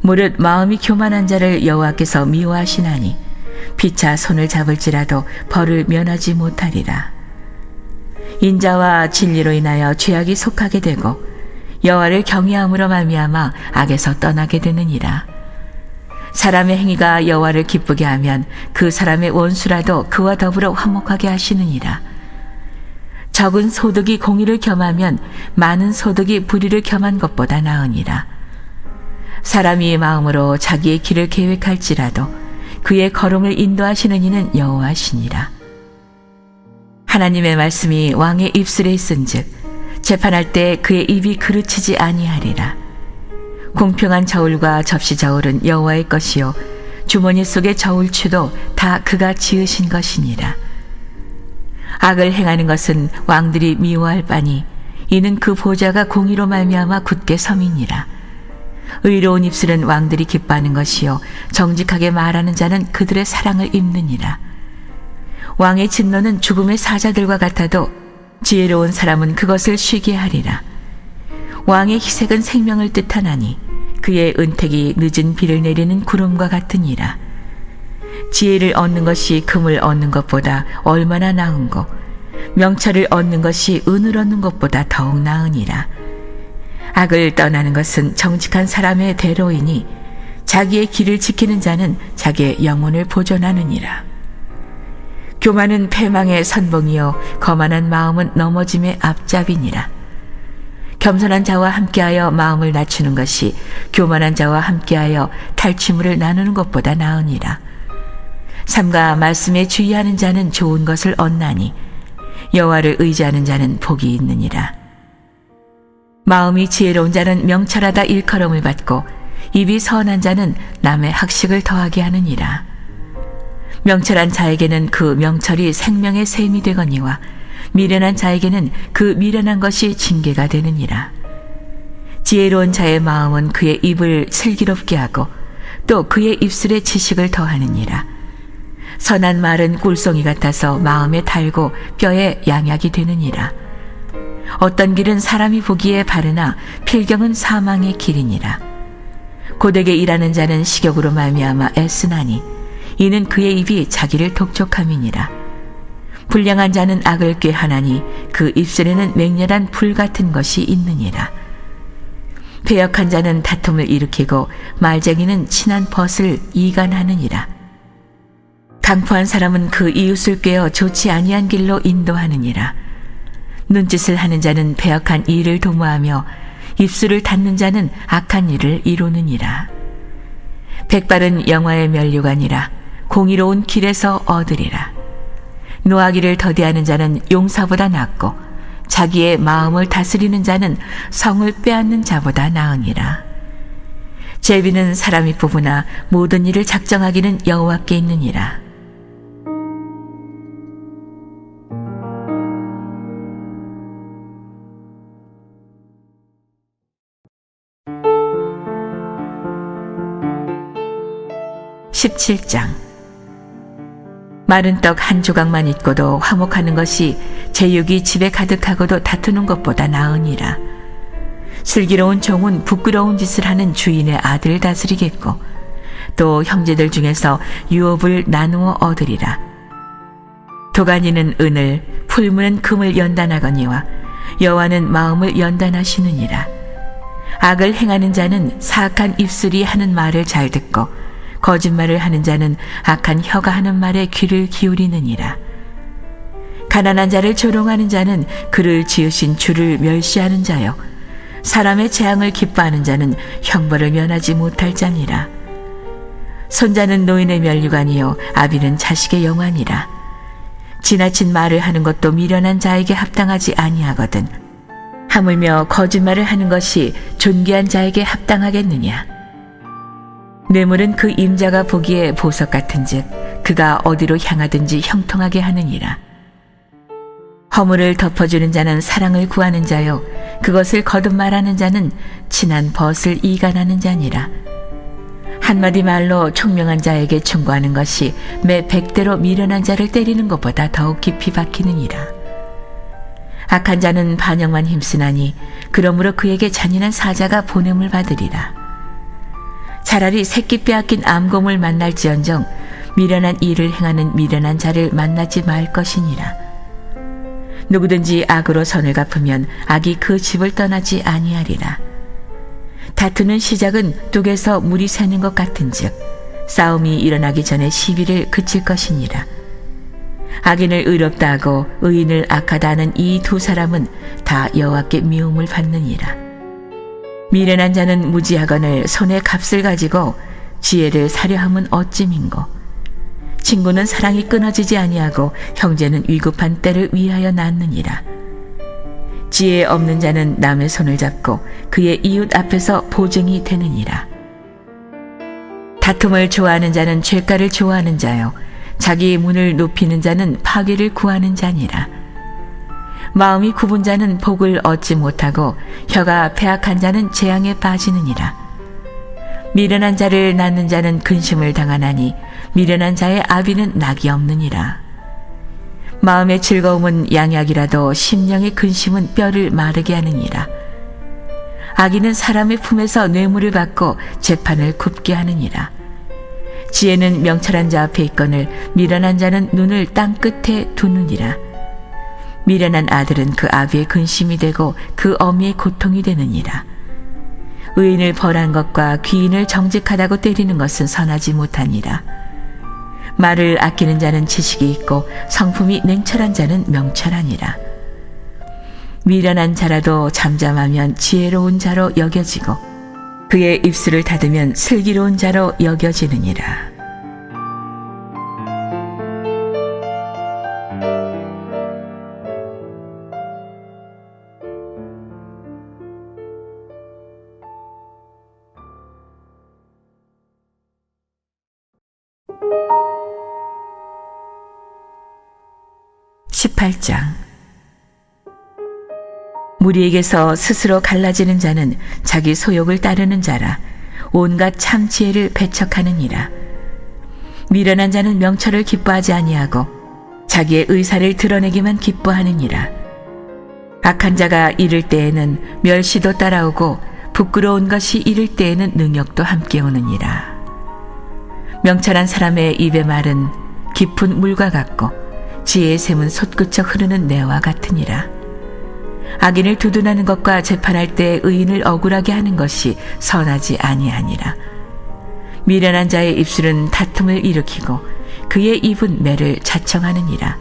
무릇 마음이 교만한 자를 여호와께서 미워하시나니 피차 손을 잡을지라도 벌을 면하지 못하리라. 인자와 진리로 인하여 죄악이 속하게 되고 여호와를 경외함으로 말미암아 악에서 떠나게 되느니라. 사람의 행위가 여호와를 기쁘게 하면 그 사람의 원수라도 그와 더불어 화목하게 하시느니라. 적은 소득이 공의를 겸하면 많은 소득이 불의를 겸한 것보다 나으니라. 사람이 마음으로 자기의 길을 계획할지라도 그의 걸음을 인도하시는 이는 여호와시니라. 하나님의 말씀이 왕의 입술에 있은즉 재판할 때 그의 입이 그르치지 아니하리라. 공평한 저울과 접시 저울은 여호와의 것이요 주머니 속의 저울추도 다 그가 지으신 것이니라. 악을 행하는 것은 왕들이 미워할 바니 이는 그 보좌가 공의로 말미암아 굳게 섬이니라. 의로운 입술은 왕들이 기뻐하는 것이요 정직하게 말하는 자는 그들의 사랑을 입느니라. 왕의 진노는 죽음의 사자들과 같아도 지혜로운 사람은 그것을 쉬게 하리라. 왕의 희색은 생명을 뜻하나니 그의 은택이 늦은 비를 내리는 구름과 같으니라. 지혜를 얻는 것이 금을 얻는 것보다 얼마나 나은고 명철을 얻는 것이 은을 얻는 것보다 더욱 나으니라. 악을 떠나는 것은 정직한 사람의 대로이니 자기의 길을 지키는 자는 자기의 영혼을 보존하느니라. 교만은 패망의 선봉이요 거만한 마음은 넘어짐의 앞잡이니라. 겸손한 자와 함께하여 마음을 낮추는 것이 교만한 자와 함께하여 탈취물을 나누는 것보다 나으니라. 삼가 말씀에 주의하는 자는 좋은 것을 얻나니 여호와를 의지하는 자는 복이 있느니라. 마음이 지혜로운 자는 명철하다 일컬음을 받고 입이 선한 자는 남의 학식을 더하게 하느니라. 명철한 자에게는 그 명철이 생명의 셈이 되거니와 미련한 자에게는 그 미련한 것이 징계가 되느니라. 지혜로운 자의 마음은 그의 입을 슬기롭게 하고 또 그의 입술에 지식을 더하느니라. 선한 말은 꿀송이 같아서 마음에 달고 뼈에 양약이 되느니라. 어떤 길은 사람이 보기에 바르나 필경은 사망의 길이니라. 고되게 일하는 자는 식욕으로 말미암아 애쓰나니 이는 그의 입이 자기를 독촉함이니라. 불량한 자는 악을 꾀하나니 그 입술에는 맹렬한 불 같은 것이 있느니라. 배역한 자는 다툼을 일으키고 말쟁이는 친한 벗을 이간하느니라. 강포한 사람은 그 이웃을 꿰어 좋지 아니한 길로 인도하느니라. 눈짓을 하는 자는 배역한 일을 도모하며 입술을 닫는 자는 악한 일을 이루느니라. 백발은 영화의 면류관이라 공의로운 길에서 얻으리라. 노하기를 더디하는 자는 용사보다 낫고 자기의 마음을 다스리는 자는 성을 빼앗는 자보다 나으니라. 제비는 사람이 뽑으나 모든 일을 작정하기는 여호와께 있느니라. (17장) 마른 떡 한 조각만 있고도 화목하는 것이 제육이 집에 가득하고도 다투는 것보다 나으니라. 슬기로운 종은 부끄러운 짓을 하는 주인의 아들을 다스리겠고 또 형제들 중에서 유업을 나누어 얻으리라. 도가니는 은을 풀무는 금을 연단하거니와 여호와는 마음을 연단하시느니라. 악을 행하는 자는 사악한 입술이 하는 말을 잘 듣고 거짓말을 하는 자는 악한 혀가 하는 말에 귀를 기울이느니라. 가난한 자를 조롱하는 자는 그를 지으신 주를 멸시하는 자요. 사람의 재앙을 기뻐하는 자는 형벌을 면하지 못할 자니라. 손자는 노인의 면류관이요 아비는 자식의 영환이라. 지나친 말을 하는 것도 미련한 자에게 합당하지 아니하거든. 하물며 거짓말을 하는 것이 존귀한 자에게 합당하겠느냐. 뇌물은 그 임자가 보기에 보석 같은즉 그가 어디로 향하든지 형통하게 하느니라. 허물을 덮어주는 자는 사랑을 구하는 자요 그것을 거듭 말하는 자는 친한 벗을 이간하는 자니라. 한마디 말로 총명한 자에게 충고하는 것이 매 백대로 미련한 자를 때리는 것보다 더욱 깊이 박히느니라. 악한 자는 반역만 힘쓰나니 그러므로 그에게 잔인한 사자가 보냄을 받으리라. 차라리 새끼 빼앗긴 암곰을 만날지언정 미련한 일을 행하는 미련한 자를 만나지 말 것이니라. 누구든지 악으로 선을 갚으면 악이 그 집을 떠나지 아니하리라. 다투는 시작은 뚝에서 물이 새는 것 같은즉 싸움이 일어나기 전에 시비를 그칠 것이니라. 악인을 의롭다 하고 의인을 악하다 하는 이 두 사람은 다 여호와께 미움을 받느니라. 미련한 자는 무지하거늘 손에 값을 가지고 지혜를 사려함은 어찌민고 친구는 사랑이 끊어지지 아니하고 형제는 위급한 때를 위하여 낳느니라. 지혜 없는 자는 남의 손을 잡고 그의 이웃 앞에서 보증이 되느니라. 다툼을 좋아하는 자는 죄가를 좋아하는 자요. 자기의 문을 높이는 자는 파괴를 구하는 자니라. 마음이 굽은 자는 복을 얻지 못하고 혀가 패악한 자는 재앙에 빠지느니라. 미련한 자를 낳는 자는 근심을 당하나니 미련한 자의 아비는 낙이 없느니라. 마음의 즐거움은 양약이라도 심령의 근심은 뼈를 마르게 하느니라. 악인은 사람의 품에서 뇌물을 받고 재판을 굽게 하느니라. 지혜는 명철한 자 앞에 있거늘 미련한 자는 눈을 땅 끝에 두느니라. 미련한 아들은 그 아비의 근심이 되고 그 어미의 고통이 되느니라. 의인을 벌한 것과 귀인을 정직하다고 때리는 것은 선하지 못하니라. 말을 아끼는 자는 지식이 있고 성품이 냉철한 자는 명철하니라. 미련한 자라도 잠잠하면 지혜로운 자로 여겨지고 그의 입술을 닫으면 슬기로운 자로 여겨지느니라. (18장) 무리에게서 스스로 갈라지는 자는 자기 소욕을 따르는 자라 온갖 참 지혜를 배척하느니라. 미련한 자는 명철을 기뻐하지 아니하고 자기의 의사를 드러내기만 기뻐하느니라. 악한 자가 이를 때에는 멸시도 따라오고 부끄러운 것이 이를 때에는 능력도 함께 오느니라. 명철한 사람의 입의 말은 깊은 물과 같고 지혜의 샘은 솟구쳐 흐르는 내와 같으니라. 악인을 두둔하는 것과 재판할 때 의인을 억울하게 하는 것이 선하지 아니하니라. 미련한 자의 입술은 다툼을 일으키고 그의 입은 매를 자청하느니라.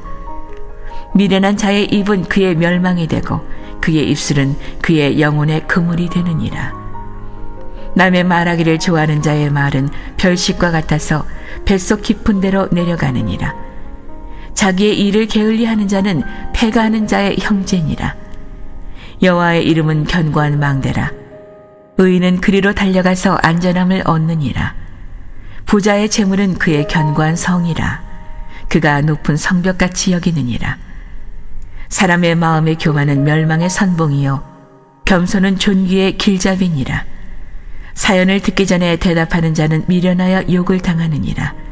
미련한 자의 입은 그의 멸망이 되고 그의 입술은 그의 영혼의 그물이 되느니라. 남의 말하기를 좋아하는 자의 말은 별식과 같아서 뱃속 깊은 데로 내려가느니라. 자기의 일을 게을리하는 자는 패가하는 자의 형제니라. 여호와의 이름은 견고한 망대라. 의인은 그리로 달려가서 안전함을 얻느니라. 부자의 재물은 그의 견고한 성이라. 그가 높은 성벽같이 여기느니라. 사람의 마음의 교만은 멸망의 선봉이요. 겸손은 존귀의 길잡이니라. 사연을 듣기 전에 대답하는 자는 미련하여 욕을 당하느니라.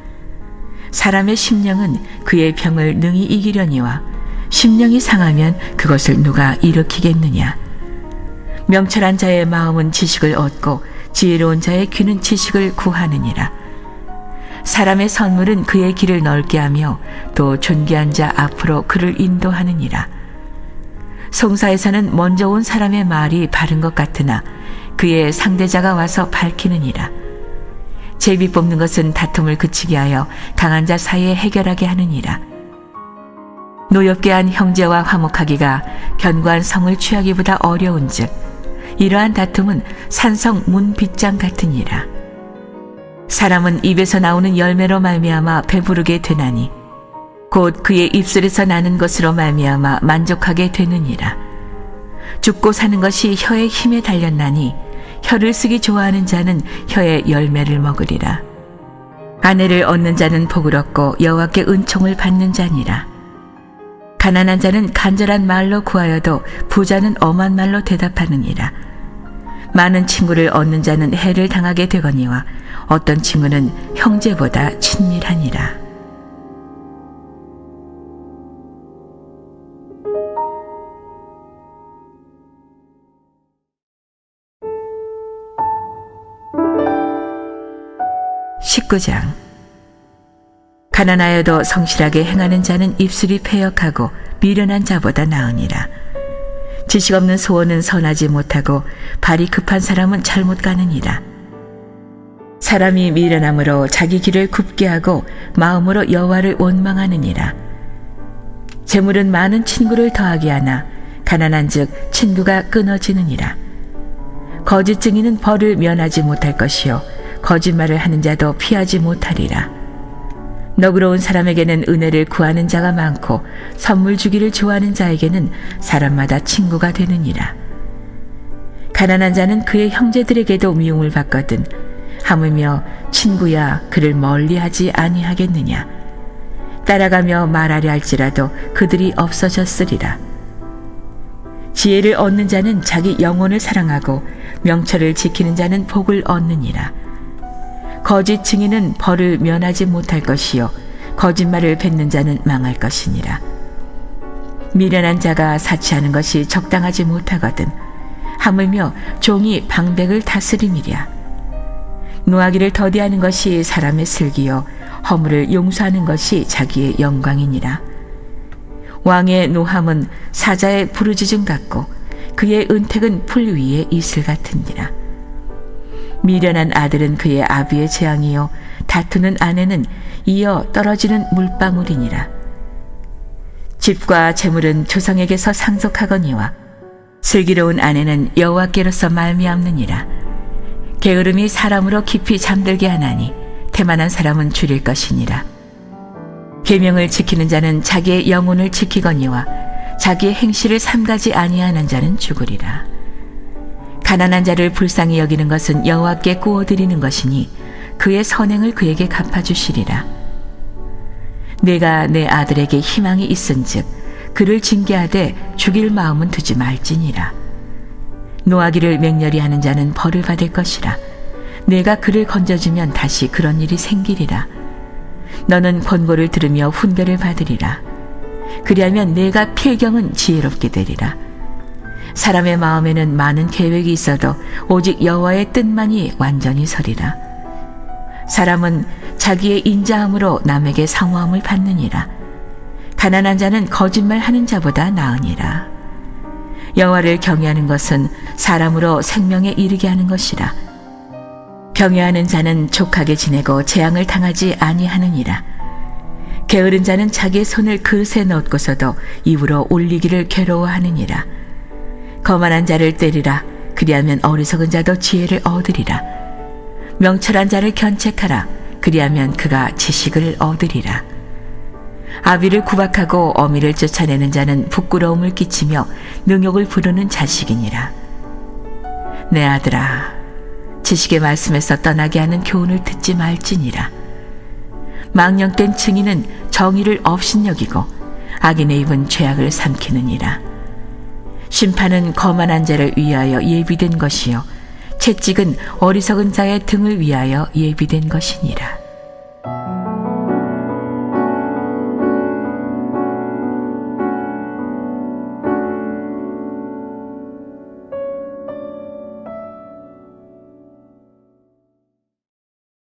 사람의 심령은 그의 병을 능히 이기려니와 심령이 상하면 그것을 누가 일으키겠느냐. 명철한 자의 마음은 지식을 얻고 지혜로운 자의 귀는 지식을 구하느니라. 사람의 선물은 그의 길을 넓게 하며 또 존귀한 자 앞으로 그를 인도하느니라. 송사에서는 먼저 온 사람의 말이 바른 것 같으나 그의 상대자가 와서 밝히느니라. 제비 뽑는 것은 다툼을 그치게 하여 강한 자 사이에 해결하게 하느니라. 노엽게 한 형제와 화목하기가 견고한 성을 취하기보다 어려운즉 이러한 다툼은 산성 문 빗장 같으니라. 사람은 입에서 나오는 열매로 말미암아 배부르게 되나니 곧 그의 입술에서 나는 것으로 말미암아 만족하게 되느니라. 죽고 사는 것이 혀의 힘에 달렸나니 혀를 쓰기 좋아하는 자는 혀의 열매를 먹으리라. 아내를 얻는 자는 복을 얻고 여호와께 은총을 받는 자니라. 가난한 자는 간절한 말로 구하여도 부자는 엄한 말로 대답하느니라. 많은 친구를 얻는 자는 해를 당하게 되거니와 어떤 친구는 형제보다 친밀하니라. 십구장 가난하여도 성실하게 행하는 자는 입술이 패역하고 미련한 자보다 나으니라. 지식 없는 소원은 선하지 못하고 발이 급한 사람은 잘못 가느니라. 사람이 미련함으로 자기 길을 굽게 하고 마음으로 여호와를 원망하느니라. 재물은 많은 친구를 더하게 하나 가난한즉 친구가 끊어지느니라. 거짓 증인은 벌을 면하지 못할 것이요 거짓말을 하는 자도 피하지 못하리라. 너그러운 사람에게는 은혜를 구하는 자가 많고 선물 주기를 좋아하는 자에게는 사람마다 친구가 되느니라. 가난한 자는 그의 형제들에게도 미움을 받거든 하물며 친구야 그를 멀리하지 아니하겠느냐. 따라가며 말하려 할지라도 그들이 없어졌으리라. 지혜를 얻는 자는 자기 영혼을 사랑하고 명철을 지키는 자는 복을 얻느니라. 거짓 증인은 벌을 면하지 못할 것이요 거짓말을 뱉는 자는 망할 것이니라. 미련한 자가 사치하는 것이 적당하지 못하거든 하물며 종이 방백을 다스림이랴. 노하기를 더디하는 것이 사람의 슬기요 허물을 용서하는 것이 자기의 영광이니라. 왕의 노함은 사자의 부르짖음 같고 그의 은택은 풀 위에 이슬 같으니라. 미련한 아들은 그의 아비의 재앙이요 다투는 아내는 이어 떨어지는 물방울이니라. 집과 재물은 조상에게서 상속하거니와 슬기로운 아내는 여호와께로서 말미암느니라. 게으름이 사람으로 깊이 잠들게 하나니 태만한 사람은 줄일 것이니라. 계명을 지키는 자는 자기의 영혼을 지키거니와 자기의 행실을 삼가지 아니하는 자는 죽으리라. 가난한 자를 불쌍히 여기는 것은 여호와께 구워드리는 것이니 그의 선행을 그에게 갚아주시리라. 내가 내 아들에게 희망이 있은즉 그를 징계하되 죽일 마음은 두지 말지니라. 노하기를 맹렬히 하는 자는 벌을 받을 것이라. 내가 그를 건져주면 다시 그런 일이 생기리라. 너는 권고를 들으며 훈계를 받으리라. 그리하면 내가 필경은 지혜롭게 되리라. 사람의 마음에는 많은 계획이 있어도 오직 여호와의 뜻만이 완전히 서리라. 사람은 자기의 인자함으로 남에게 상호함을 받느니라. 가난한 자는 거짓말 하는 자보다 나으니라. 여호와를 경외하는 것은 사람으로 생명에 이르게 하는 것이라. 경외하는 자는 족하게 지내고 재앙을 당하지 아니하느니라. 게으른 자는 자기의 손을 그릇에 넣고서도 입으로 올리기를 괴로워하느니라. 거만한 자를 때리라. 그리하면 어리석은 자도 지혜를 얻으리라. 명철한 자를 견책하라. 그리하면 그가 지식을 얻으리라. 아비를 구박하고 어미를 쫓아내는 자는 부끄러움을 끼치며 능욕을 부르는 자식이니라. 내 아들아, 지식의 말씀에서 떠나게 하는 교훈을 듣지 말지니라. 망령된 증인은 정의를 업신여기고 악인의 입은 죄악을 삼키느니라. 심판은 거만한 자를 위하여 예비된 것이요 채찍은 어리석은 자의 등을 위하여 예비된 것이니라.